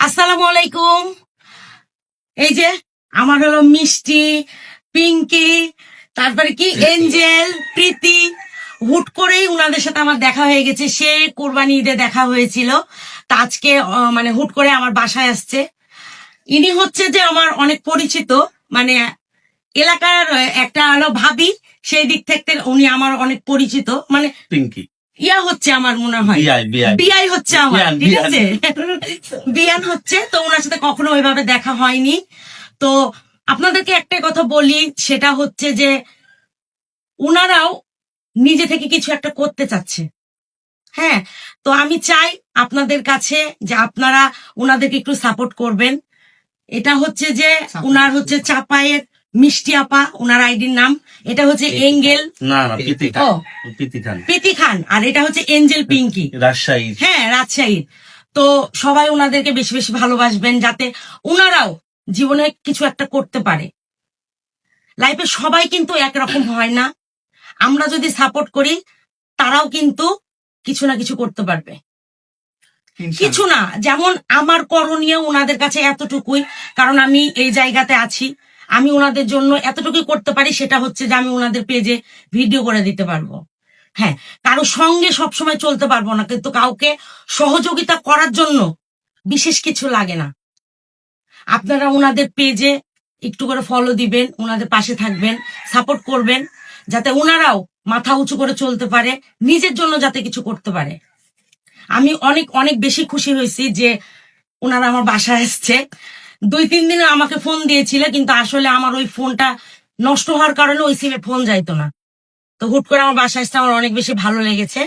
আসসালামু আলাইকুম। এই যে আমার হলো মিষ্টি পিঙ্কি তারপরে কি? এঞ্জেল প্রীতি। হুট করেই উনাদের সাথে আমার দেখা হয়ে গেছে। সে কোরবানি ঈদে দেখা হয়েছিল। তা আজকে মানে হুট করে আমার বাসায় আসছে। ইনি হচ্ছে যে আমার অনেক পরিচিত। মানে এলাকার একটা হলো ভাবি। সেই দিক থেকে উনি আমার অনেক পরিচিত। মানে পিঙ্কি। ইয়া হচ্ছে আমার মনে হয়। বিআই বিআই বিয়াই হচ্ছে আমার বিয়ান, ঠিক আছে? বিয়ান হচ্ছে তো ওনার সাথে কখনো ওইভাবে দেখা হয়নি। তো আপনাদেরকে একটাই কথা বলি সেটা হচ্ছে যে উনারাও নিজে থেকে কিছু একটা করতে চাচ্ছে। হ্যাঁ তো আমি চাই আপনাদের কাছে যে আপনারা উনাদেরকে একটু সাপোর্ট করবেন। এটা হচ্ছে যে উনার হচ্ছে চাপায়ের মিষ্টি আপা উনার আইডির নাম। এটা হচ্ছে এঙ্গেল। না না প্রীতি খান প্রীতি খান প্রীতি খান আর এটা হচ্ছে এঞ্জেল পিঙ্কি। রাজশাহী। হ্যাঁ রাজশাহীর তো সবাই ওনাদেরকে বেশি বেশি ভালোবাসবেন যাতে ওনারাও জীবনে কিছু একটা করতে পারে। লাইফে সবাই কিন্তু একরকম হয় না। আমরা যদি সাপোর্ট করি তারাও কিন্তু কিছু না কিছু করতে পারবে। কিছু না যেমন আমার করণীয় ওনাদের কাছে এতটুকুই কারণ আমি এই জায়গাতে আছি। আমি ওনাদের জন্য এতটুকু করতে পারি, সেটা হচ্ছে যে আমি ওনাদের পেজে ভিডিও করে দিতে পারব। হ্যাঁ কারও সঙ্গে সবসময় চলতে পারব না, কিন্তু কাউকে সহযোগিতা করার জন্য বিশেষ কিছু লাগে না। আপনারা ওনাদের পেজে একটু করে ফলো দিবেন, ওনাদের পাশে থাকবেন সাপোর্ট করবেন, যাতে ওনারাও মাথা উঁচু করে চলতে পারে, নিজের জন্য যাতে কিছু করতে পারে। আমি অনেক অনেক বেশি খুশি হয়েছি যে ওনারা আমার বাসায় এসছে দুই, তিন দিন আমাকে ফোন দিয়েছিল, কিন্তু আসলে আমার ওই ফোনটা নষ্ট হওয়ার কারণে ওই সিমে ফোন যাইতো না। তো হুট করে আমার বাসায় এসছে আমার অনেক বেশি ভালো লেগেছে।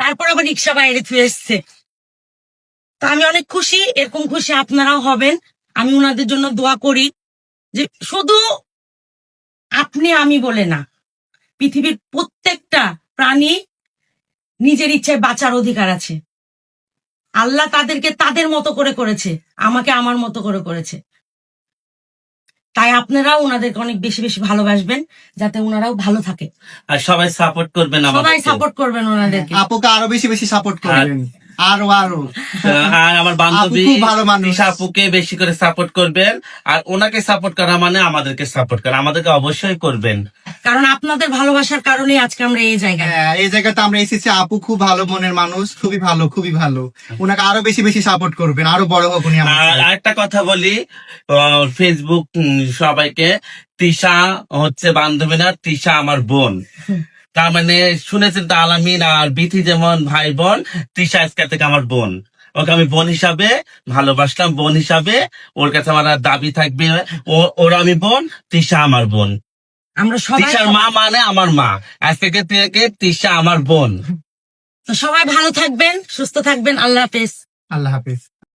তারপর আবার রিক্সা বাইরে থুয়ে এসছে। তো আমি অনেক খুশি, এরকম খুশি আপনারাও হবেন। আমি ওনাদের জন্য দোয়া করি যে শুধু আপনি, আমি বলে না, পৃথিবীর প্রত্যেকটা প্রাণী নিজের ইচ্ছায় বাঁচার অধিকার আছে। আল্লাহ তাদেরকে তাদের মতো করে করেছে আমাকে আমার মতো করে করেছে। তাই আপনারা ওনাদেরকে অনেক বেশি বেশি ভালোবাসবেন যাতে ওনারাও ভালো থাকে। আর সবাই সাপোর্ট করবেন সবাই সাপোর্ট করবেন ওনাদেরকে আপুকে আরও বেশি বেশি সাপোর্ট করবেন। আরও আরও। আর আমার বান্ধবী খুব ভালো মানুষ। আপুকে বেশি করে সাপোর্ট করবেন। আর ওনাকে সাপোর্ট করা মানে আমাদেরকে সাপোর্ট করা। আমাদেরকে অবশ্যই করবেন। কারণ আপনাদের ভালোবাসার কারণেই আজকে আমরা এই জায়গায়। হ্যাঁ, এই জায়গাতে আমরা এসেছি। আপু খুব ভালো মনের মানুষ খুবই ভালো খুবই ভালো। ওনাকে আরও বেশি বেশি সাপোর্ট করবেন। আরও বড় হোক উনি আর একটা কথা বলি আহ, ফেসবুক সবাইকে। তিশা হচ্ছে বান্ধবী না তিশা আমার বোন। তার মানে শুনেছেন তো আলামিন আর বিথি যেমন ভাই বোন তিশা আজকে থেকে আমার বোন। ওকে আমি বোন হিসাবে ভালোবাসলাম বোন হিসাবে। ওর কাছে আমার দাবি থাকবে ও ওর আমি বোন তিশা আমার বোন। আমরা সবাই তিশার মা মানে আমার মা। আজকে থেকে তিশা আমার বোন। তো সবাই ভালো থাকবেন সুস্থ থাকবেন আল্লাহ হাফেজ। আল্লাহ হাফিজ।